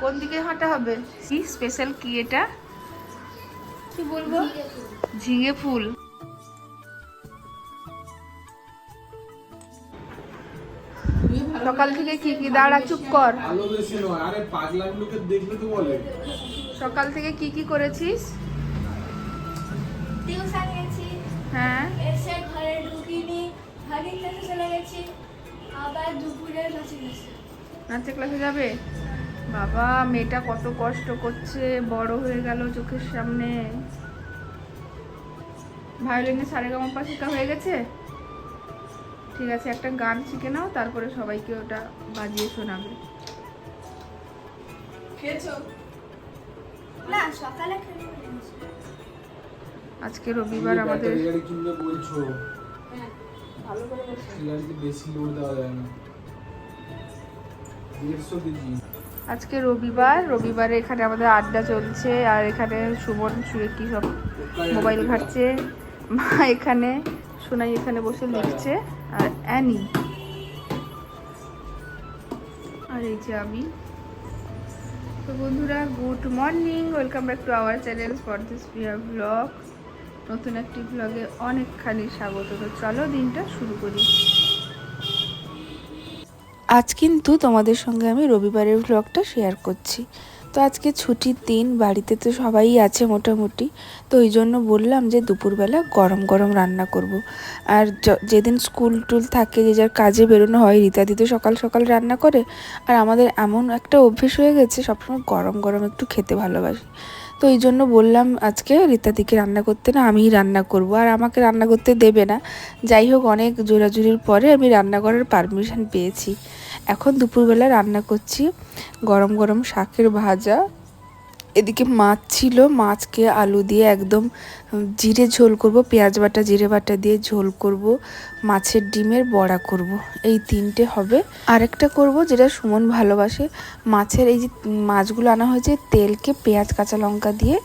কোন দিকে হাঁটা হবে? কি স্পেশাল কি এটা? কি বলব? ঝিঙে ফুল। সকাল থেকে কি কি দাঁড়া চুপ কর। আলো বেশি নয়। আরে পাগলাগুলোকে দেখলে তো বলে। সকাল থেকে কি কি করেছিস? টিউশন গেছি। হ্যাঁ। এসে ঘরে ঢুকিনি। চলে গেছি। আবার দুপুরে নাচে গেছি। নাচে ক্লাসে যাবে? বাবা মেয়েটা কত কষ্ট করছে বড় হয়ে গেল চোখের সামনে। ভায়োলিনে সারেগামা শেখা হয়ে গেছে? ঠিক আছে একটা গান শিখে নাও তারপরে সবাইকে ওটা বাজিয়ে শোনাবে। না সকালে আজকে রবিবার আমাদের কিনবে বলছো। এই গাড়িতে বেশি লোড দেওয়া যায় না। দেড়শো কেজি। আজকে রবিবার রবিবারে এখানে আমাদের আড্ডা চলছে আর এখানে সুমন শুয়ে কি সব মোবাইল ঘাটছে। মা এখানে সোনাই এখানে বসে লিখছে আর অ্যানি। আর এই যে আমি। তো বন্ধুরা good morning welcome back to our channel for this Priya blog. নতুন একটি ব্লগে অনেকখানি স্বাগত। তো চলো দিনটা শুরু করি। আজ কিন্তু তোমাদের সঙ্গে আমি রবিবারের ভ্লগটা শেয়ার করছি। তো আজকে ছুটির দিন, বাড়িতে তো সবাই আছে মোটামুটি। তো ওই জন্য বললাম যে দুপুরবেলা গরম গরম রান্না করব। আর যেদিন স্কুল টুল থাকে, যে যার কাজে বেরোনো হয় রীতাদি তো সকাল সকাল রান্না করে, আর আমাদের এমন একটা অভ্যেস হয়ে গেছে, সবসময় গরম গরম একটু খেতে ভালোবাসি। তো এই জন্য বললাম আজকে রীতাদিকে রান্না করতে না, আমিই রান্না করব। আর আমাকে রান্না করতে দেবে না। যাই হোক, অনেক জোরাজুরির পরে আমি রান্না করার পারমিশন পেয়েছি। এখন দুপুরবেলা রান্না করছি গরম গরম শাকের ভাজা। এদিকে মাছ ছিল, মাছকে আলু দিয়ে একদম জিরে ঝোল করব, পেঁয়াজ বাটা, জিরে বাটা দিয়ে ঝোল করব, মাছের ডিমের বড়া করব। এই তিনটে হবে। আরেকটা করব যেটা সুমন ভালোবাসে, মাছের এই যে মাছগুলো আনা হয়েছে তেলকে পেঁয়াজ, কাঁচা লঙ্কা দিয়ে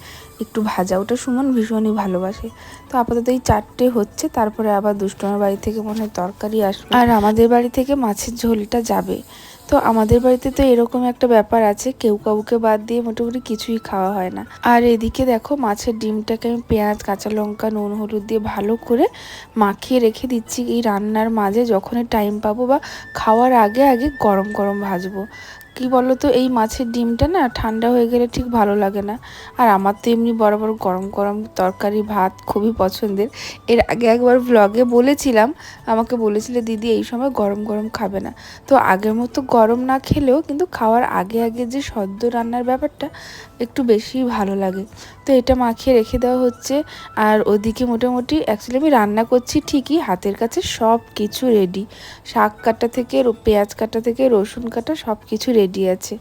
একটু ভাজা। ওটা সুমন ভীষণই ভালোবাসে। তো আপাতত এই চারটে হচ্ছে, তারপরে আবার দুষ্টমের বাড়ি থেকে মনে হয় তরকারি আসবে। আর আমাদের বাড়ি থেকে মাছের ঝোলটা যাবে। তো আমাদের বাড়িতে তো এরকম একটা ব্যাপার আছে, কেউ কাউকে বাদ দিয়ে মোটামুটি কিছুই খাওয়া হয় না। আর এদিকে দেখো মাছের ডিমটাকে আমি পেঁয়াজ, কাঁচা লঙ্কা, নুন, হলুদ দিয়ে ভালো করে মাখিয়ে রেখে দিচ্ছি এই রান্নার মাঝে। যখনই টাইম পাবো বা খাওয়ার আগে আগে গরম গরম ভাজবো। কি বলো তো এই মাছের ডিমটা না ঠান্ডা হয়ে গেলে ঠিক ভালো লাগে না। আর আমার তো এমনি বরাবর গরম গরম তরকারি, ভাত খুবই পছন্দের। এর আগে একবার ব্লগে বলেছিলাম, আমাকে বলেছিলে, দিদি, এই সময় গরম গরম খাবে না। তো আগের মতো গরম না খেলেও কিন্তু খাওয়ার আগে আগে যে সদ্য রান্নার ব্যাপারটা একটু বেশি ভালো লাগে। তো এটা মাখিয়ে রেখে দেওয়া হচ্ছে। আর ওদিকে মোটামুটি অ্যাকচুয়ালি আমি রান্না করছি ঠিকই, হাতের কাছে সব কিছু রেডি শাক কাটা থেকে পেঁয়াজ কাটা থেকে রসুন কাটা সব কিছু রেডি আছে।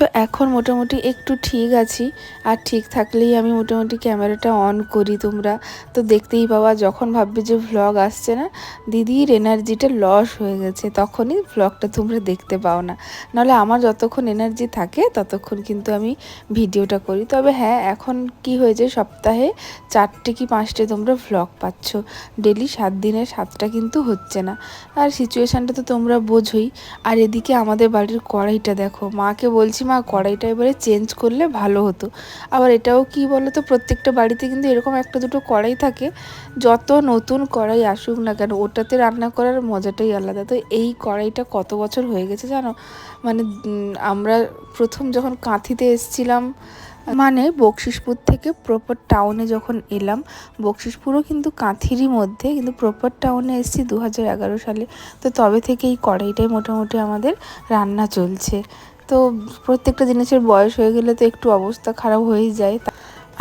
তো এখন মোটামুটি একটু ঠিক আছি। আর ঠিক থাকলেই আমি মোটামুটি ক্যামেরাটা অন করি তোমরা। তো দেখতেই পাওয়া যখন ভাববে যে ভ্লগ আসছে না, দিদির এনার্জিটা লস হয়ে গেছে, তখনই ভ্লগটা তোমরা দেখতে পাও না। নাহলে আমার যতক্ষণ এনার্জি থাকে, ততক্ষণ কিন্তু আমি ভিডিওটা করি। তবে হ্যাঁ এখন কি হয়েছে, সপ্তাহে চারটে কি পাঁচটে তোমরা ভ্লগ পাচ্ছ। ডেলি সাত দিনের সাতটা কিন্তু হচ্ছে না। আর সিচুয়েশানটা তো তোমরা বোঝোই। আর এদিকে আমাদের বাড়ির কড়াইটা দেখো। মাকে বলছি মা কড়াইটা এবারে চেঞ্জ করলে ভালো হতো। আবার এটাও কি বলো তো প্রত্যেকটা বাড়িতে কিন্তু এরকম একটা দুটো কড়াই থাকে, যত নতুন কড়াই আসুক না কেন, ওটাতে রান্না করার মজাটাই আলাদা। তো এই কড়াইটা কত বছর হয়ে গেছে জানো? মানে আমরা প্রথম যখন কাঁথিতে এসছিলাম মানে বকশিসপুর থেকে প্রপার টাউনে যখন এলাম বকশিসপুরও কিন্তু কাঁথিরই মধ্যে, কিন্তু প্রপার টাউনে এসেছি দু সালে। তো তবে থেকে এই কড়াইটাই মোটামুটি আমাদের রান্না চলছে। তো প্রত্যেকটা জিনিসের বয়স হয়ে গেলে তো একটু অবস্থা খারাপ হয়েই যায়।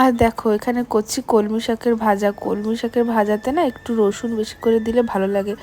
আর দেখো, এখানে করছি কলমি শাকের ভাজা। কলমি শাকের ভাজাতে না একটু রসুন বেশি করে দিলে ভালো লাগে।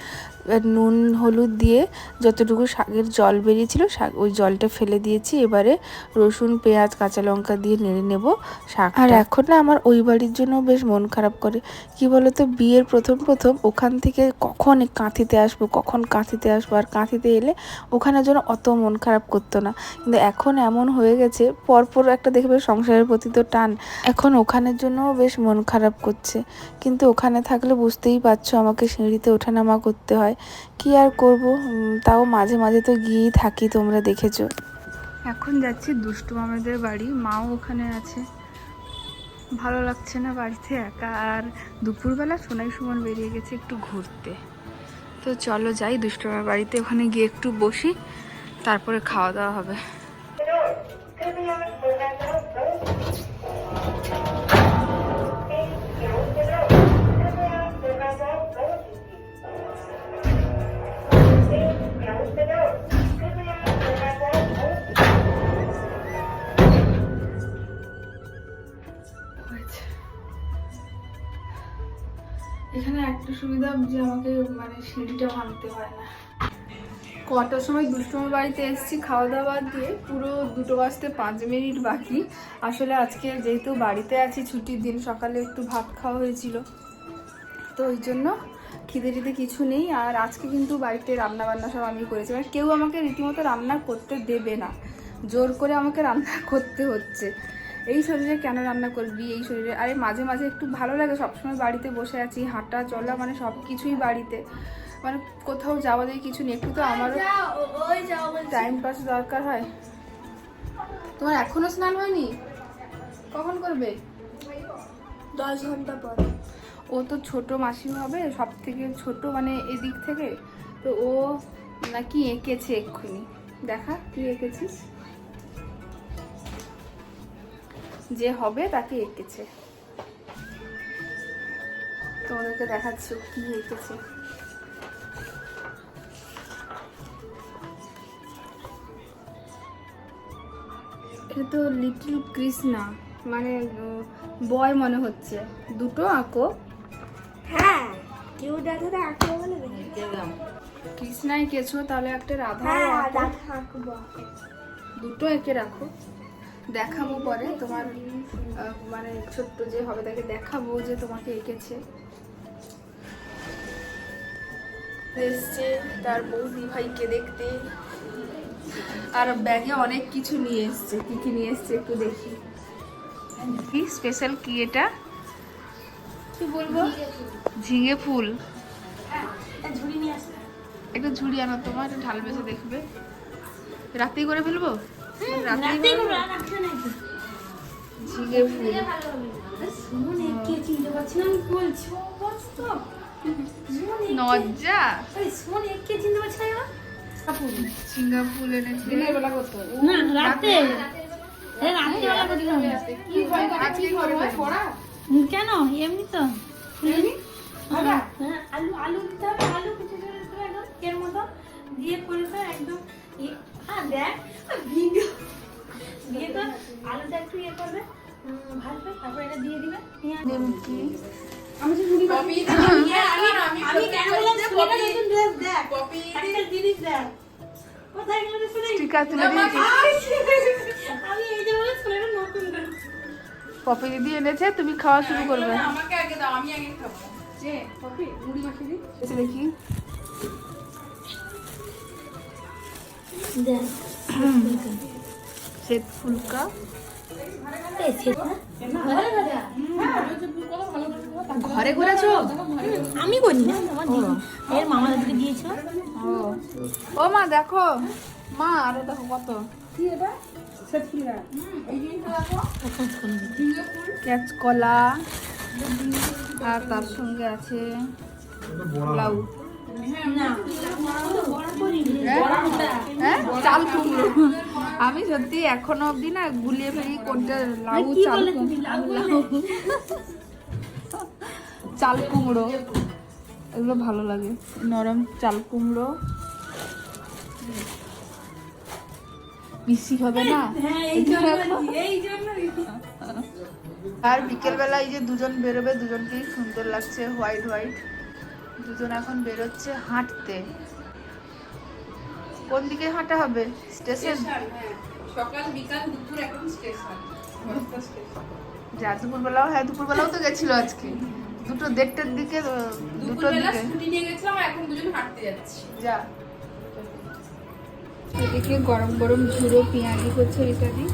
নুন, হলুদ দিয়ে যতটুকু শাকের জল বেরিয়েছিল, শাক ওই জলটা ফেলে দিয়েছি। এবারে রসুন, পেঁয়াজ, কাঁচা লঙ্কা দিয়ে নেড়ে নেব শাক আর এখন না আমার ওই বাড়ির জন্য বেশ মন খারাপ করে। কি বলতো, বিয়ের প্রথম প্রথম ওখান থেকে কখন কাঁথিতে আসব, কখন কাঁথিতে আসব, আর কাঁথিতে এলে ওখানে যেন অত মন খারাপ করতো না। কিন্তু এখন এমন হয়ে গেছে, পরপর একটা দেখবে সংসারের প্রতি তো টান। এখন ওখানের জন্যও বেশ মন খারাপ করছে। কিন্তু ওখানে থাকলে বুঝতেই পারছ আমাকে সিঁড়িতে ওঠানামা করতে হয়। কি আর করব? তাও মাঝে মাঝে তো গিয়েই থাকি, তোমরা দেখেছ। এখন যাচ্ছি দুষ্টু মামাদের বাড়ি, মাও ওখানে আছে। ভালো লাগছে না বাড়িতে একা, আর দুপুরবেলা সোনাই সুমন বেরিয়ে গেছে একটু ঘুরতে। তো চলো যাই দুষ্টু মামার বাড়িতে, ওখানে গিয়ে একটু বসি, তারপরে খাওয়া দাওয়া হবে। সুবিধা যে আমাকে মানে সিঁড়িটা ভাঙতে হয় না। কটার সময় দুষ্টুমের বাড়িতে এসেছি, খাওয়া দাওয়া দিয়ে পুরো দুটো বাজতে পাঁচ মিনিট বাকি। আসলে আজকে যেহেতু বাড়িতে আছি, ছুটির দিন সকালে একটু ভাত খাওয়া হয়েছিল। তো ওই জন্য খিদে টিদে কিছু নেই। আর আজকে কিন্তু বাড়িতে রান্না বান্না সব আমি করেছি। মানে কেউ আমাকে রীতিমতো রান্না করতে দেবে না। জোর করে আমাকে রান্না করতে হচ্ছে। এই শরীরে কেন রান্না করবি? এই শরীরে আরে মাঝে মাঝে একটু ভালো লাগে সবসময় বাড়িতে বসে আছি হাঁটা চলা মানে সব কিছুই বাড়িতে। মানে কোথাও যাওয়া যায় কিছু নেই একটু তো আমারও। টাইম পাস দরকার হয়। তোমার এখনও স্নান হয়নি? কখন করবে? দশ ঘণ্টা পর। ও তো ছোট মাসি হবে সব থেকে ছোট মানে এদিক থেকে। তো ও নাকি এঁকেছে এক্ষুনি। দেখা তুই এঁকেছিস? যে হবে তাকে এঁকেছে। তোমাদেরকে দেখাচ্ছি কি এঁকেছে। এটা তো লিটল কৃষ্ণা মানে বয় মনে হচ্ছে। দুটো আঁকো। হ্যাঁ কেউ দেখা তো আঁকবো বলে দেখি কৃষ্ণাই কেছো তাহলে একটা রাধা হ্যাঁ দুটো এঁকে রাখো। দেখাবো পরে। তোমার মানে ছোট্ট যে হবে তাকে দেখাবো যে তোমাকে এঁকেছে। এসছে তার বৌদি ভাইকে দেখতে। আর ব্যাগে অনেক কিছু নিয়ে এসছে। কি কি নিয়ে এসছে একটু দেখি। কি স্পেশাল কি এটা? কি বলব? ঝিঙে ফুল। ঝুড়ি নিয়ে আসবে। একটু ঝুড়ি আনো তোমার ঢাল বেছে দেখবে। রাতেই করে ফেলব? ঝিঙে ফুল। না নজ্জা। ফুল এনেছে রাতে। কেন? এমনি তো। হ্যাঁ, আলু আলু দিতে হবে আলু এর মতো। দিয়ে করে তো একদম হ্যাঁ দেখ। নতুন ড্রেস দেখ একটা জিনিস দেখ। কোথায় গেল রে ছেলে স্টিকার তুলে আমি এই যে বলে ছেলেটা নতুন ড্রেস পপি দিদি এনেছে তুমি খাওয়া শুরু করবে। আমাকে আগে দাও আমি আগে খাব। যে পপি মুড়ি মাখিয়ে দিই। দেখি। দেখ। শ্বেত ফুলকা। ঘরে দাদা ঘরে করেছ আমি করি না আমার দিদি এর মামা দাদুকে দিয়েছিল। ও ও মা দেখো। মা আরও দেখো কত। ক্যাচ কলা আর তার সঙ্গে আছে লাউ হ্যাঁ? চাল কুমড়ো। আমি সত্যি এখনও অবধি না গুলিয়ে ফেলি কোনটা লাউ চাল কুমড়ো। চাল কুমড়ো এগুলো ভালো লাগে। নরম চাল কুমড়ো। মিষ্টি হবে না? আর বিকেলবেলা এই যে দুজন বেরোবে দুজনকেই সুন্দর লাগছে হোয়াইট হোয়াইট। দুজন এখন বেরোচ্ছে হাঁটতে। কোন দিকে হাঁটা হবে? স্টেশন? সকাল বিকাল দুপুর এখন স্টেশন। যা দুপুরবেলাও হ্যাঁ দুপুরবেলাও তো গেছিল আজকে। দুটো দেড়টার দিকে দুটো দিকে। ছুটি নিয়ে গেছিলাম এখন দুজন হাঁটতে যাচ্ছি। যা। এদিকে গরম গরম ঝুড়ো পেঁয়াজি করছে এটা দি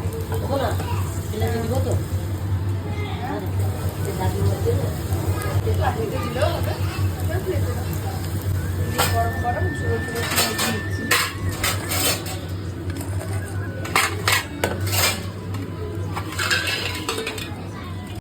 গরম গরম ঝুড়ো ঝুড়ো পেঁয়াজ দিচ্ছি।